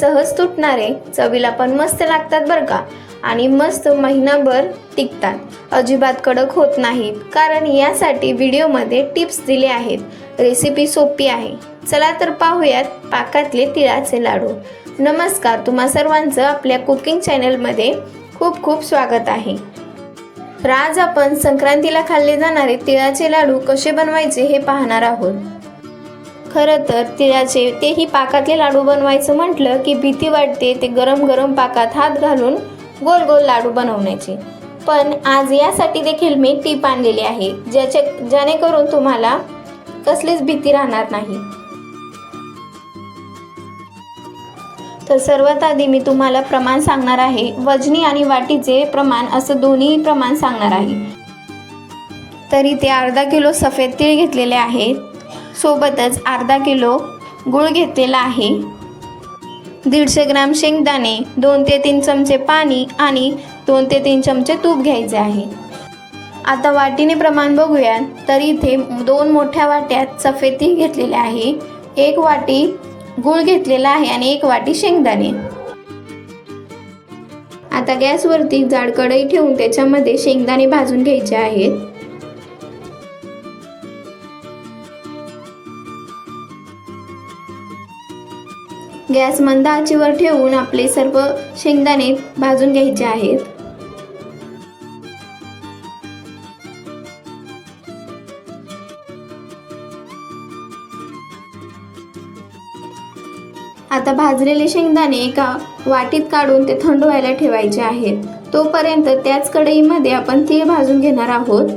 सहज तुटणारे चवीला पण मस्त लागतात बरं का? आणि मस्त महिनाभर टिकतात. अजिबात कडक होत नाहीत कारण यासाठी व्हिडिओमध्ये टिप्स दिले आहेत. रेसिपी सोपी आहे. चला तर पाहूयात पाकातले तिळाचे लाडू. नमस्कार तुम्हा सर्वांचं आपल्या कुकिंग चॅनलमध्ये खूप खूप स्वागत आहे. आज आपण संक्रांतीला खाल्ले जाणारे तिळाचे लाडू कसे बनवायचे हे पाहणार आहोत. खरं तर तिळाचे तेही पाकातले लाडू बनवायचं म्हटलं की भीती वाटते ते गरम गरम पाकात हात घालून गोल गोल लाडू बनवण्याची. पण आज यासाठी देखील मी टीप आणलेली आहे ज्याचे जेणेकरून तुम्हाला कसलीच भीती राहणार नाही. तर सर्वात आधी मी तुम्हाला प्रमाण सांगणार आहे वजनी आणि वाटीचे प्रमाण असं दोन्ही प्रमाण सांगणार आहे. तरी ते अर्धा किलो सफेद तीळ घेतलेले आहेत सोबतच अर्धा किलो गूळ घेतलेला आहे. दीडशे ग्राम शेंगदाणे दोन ते तीन चमचे पाणी आणि दोन ते तीन चमचे तूप घ्यायचे आहे. आता वाटीने प्रमाण बघूया तर इथे दोन मोठ्या वाट्यात सफेद तीळ घेतलेले आहे एक वाटी गूळ घेतलेला आहे आणि एक वाटी शेंगदाणे. आता गॅसवरती जाड कढई ठेवून त्याच्यामध्ये शेंगदाणे भाजून घ्यायचे आहेत. गॅस मंद आचीवर ठेवून आपले सर्व शेंगदाणे भाजून घ्यायचे आहेत. आता भाजलेले शेंगदाणे एका वाटीत काढून ते थंड व्हायला ठेवायचे आहेत. तोपर्यंत त्याच कढईमध्ये आपण तीळ भाजून घेणार आहोत.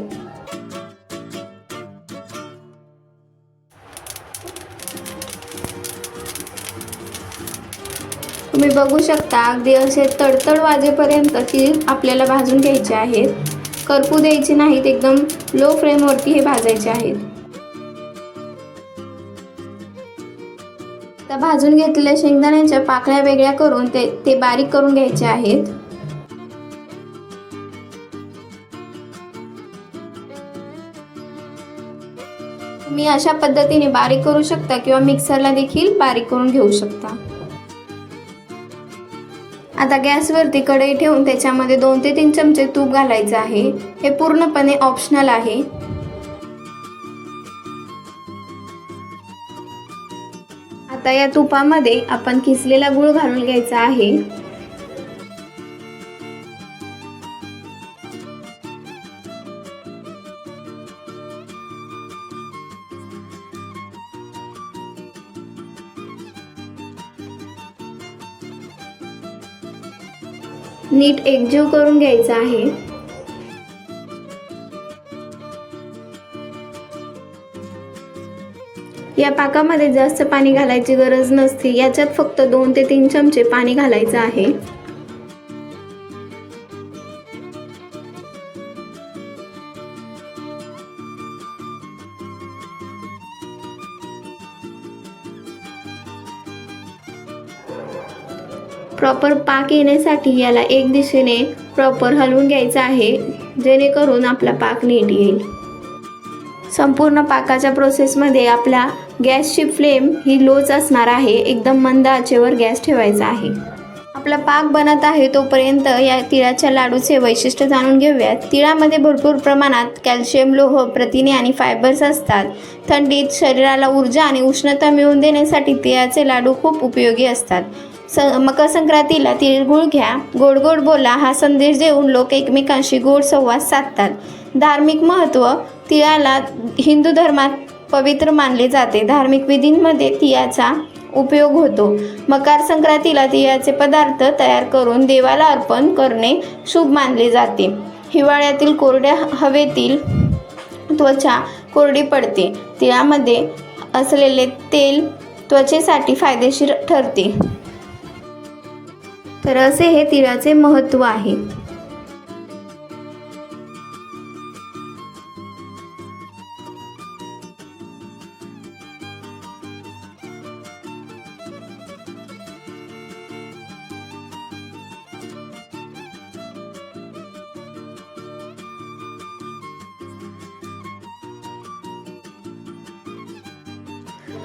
तुम्ही बघू शकता अगदी असे तडतड वाजेपर्यंत ती आपल्याला भाजून घ्यायचे आहेत. करपू द्यायचे नाहीत एकदम लो फ्लेमवरती हे भाजायचे आहेत. आता भाजून घेतलेल्या शेंगदाण्याच्या पाकळ्या वेगळ्या करून ते ते बारीक करून घ्यायचे आहेत. तुम्ही अशा पद्धतीने बारीक करू शकता किंवा मिक्सरला देखील बारीक करून घेऊ शकता. आता गॅसवरती कढई ठेवून त्याच्यामध्ये दोन ते तीन चमचे तूप घालायचं आहे. हे पूर्णपणे ऑप्शनल आहे. आता या तुपामध्ये आपण किसलेला गुळ घालून घ्यायचा आहे. नीट एकजीव करून घ्यायचा आहे. या पाकामध्ये जास्त पाणी घालायची गरज नसते. याच्यात फक्त दोन ते तीन चमचे पाणी घालायचं आहे. प्रॉपर पाक येण्यासाठी याला एक दिशेने प्रॉपर हलवून घ्यायचं आहे जेणेकरून आपला पाक नीट येईल. संपूर्ण पाकाच्या प्रोसेसमध्ये आपल्या गॅसची फ्लेम ही लोच असणार आहे एकदम मंद आचेवर गॅस ठेवायचा आहे. आपला पाक बनत आहे तोपर्यंत या तिळाच्या लाडूचे वैशिष्ट्य जाणून घेऊयात. तिळामध्ये भरपूर प्रमाणात कॅल्शियम लोह प्रथिने आणि फायबर्स असतात. थंडीत शरीराला ऊर्जा आणि उष्णता मिळवून देण्यासाठी तिळाचे लाडू खूप उपयोगी असतात. स मकर संक्रांतीला तिळगुळ घ्या. गोड गोड बोला. हा संदेश देऊन लोक एकमेकांशी गोड संवाद साधतात. धार्मिक महत्त्व तिळाला हिंदू धर्मात पवित्र मानले जाते. धार्मिक विधींमध्ये तिळाचा उपयोग होतो. मकर संक्रांतीला तिळाचे पदार्थ तयार करून देवाला अर्पण करणे शुभ मानले जाते. हिवाळ्यातील कोरड्या हवेतील त्वचा कोरडी पडते. तिळामध्ये असलेले तेल त्वचेसाठी फायदेशीर ठरते. तर असे हे तिळाचे महत्त्व आहे.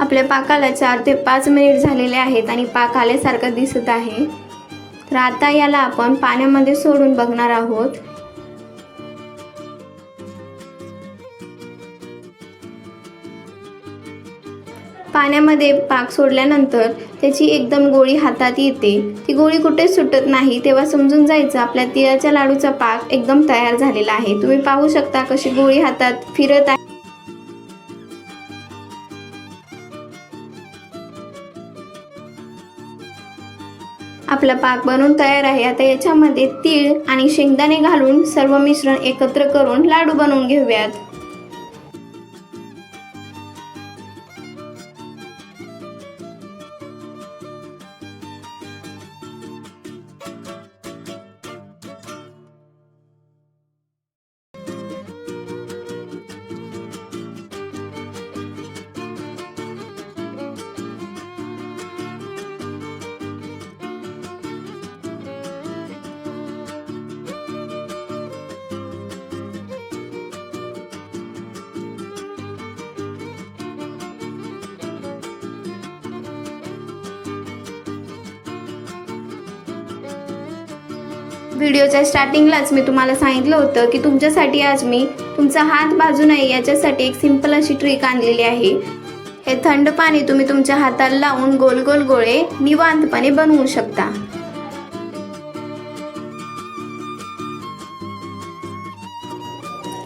आपल्या पाकाला चार ते पाच मिनिट झालेले आहेत आणि पाक आल्यासारखं दिसत आहे. तर आता याला आपण पाण्यामध्ये सोडून बघणार आहोत. पाण्यामध्ये पाक सोडल्यानंतर त्याची एकदम गोळी हातात येते. ती गोळी कुठेच सुटत नाही तेव्हा समजून जायचं आपल्या तिळाच्या लाडूचा पाक एकदम तयार झालेला आहे. तुम्ही पाहू शकता कशी गोळी हातात फिरत आहे. आपला पाक बनवून तयार आहे. आता याच्यामध्ये तीळ आणि शेंगदाणे घालून सर्व मिश्रण एकत्र करून लाडू बनवून घेऊयात. व्हिडिओच्या स्टार्टिंगलाच मी तुम्हाला सांगितलं होतं की तुमच्यासाठी आज मी तुमचा हात बाजू नये याच्यासाठी एक सिंपल अशी ट्रिक आणलेली आहे. हे थंड पाणी तुम्ही तुमच्या हाताला लावून गोल गोल गोळे निवांतपणे बनवू शकता.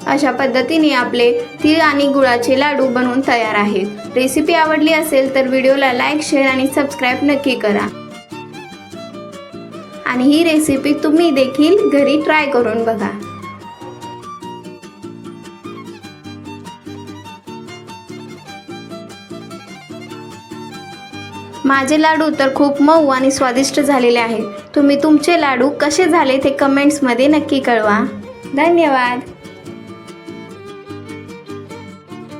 अशा पद्धतीने आपले तीळ आणि गुळाचे लाडू बनवून तयार आहेत. रेसिपी आवडली असेल तर व्हिडिओला लाईक शेअर आणि सबस्क्राईब नक्की करा. आणि ही रेसिपी तुम्ही देखील घरी ट्राय करून बघा. माझे लाडू तर खूप मऊ आणि स्वादिष्ट झालेले आहेत. तुम्ही तुमचे लाडू कसे झाले ते कमेंट्समध्ये नक्की कळवा. धन्यवाद.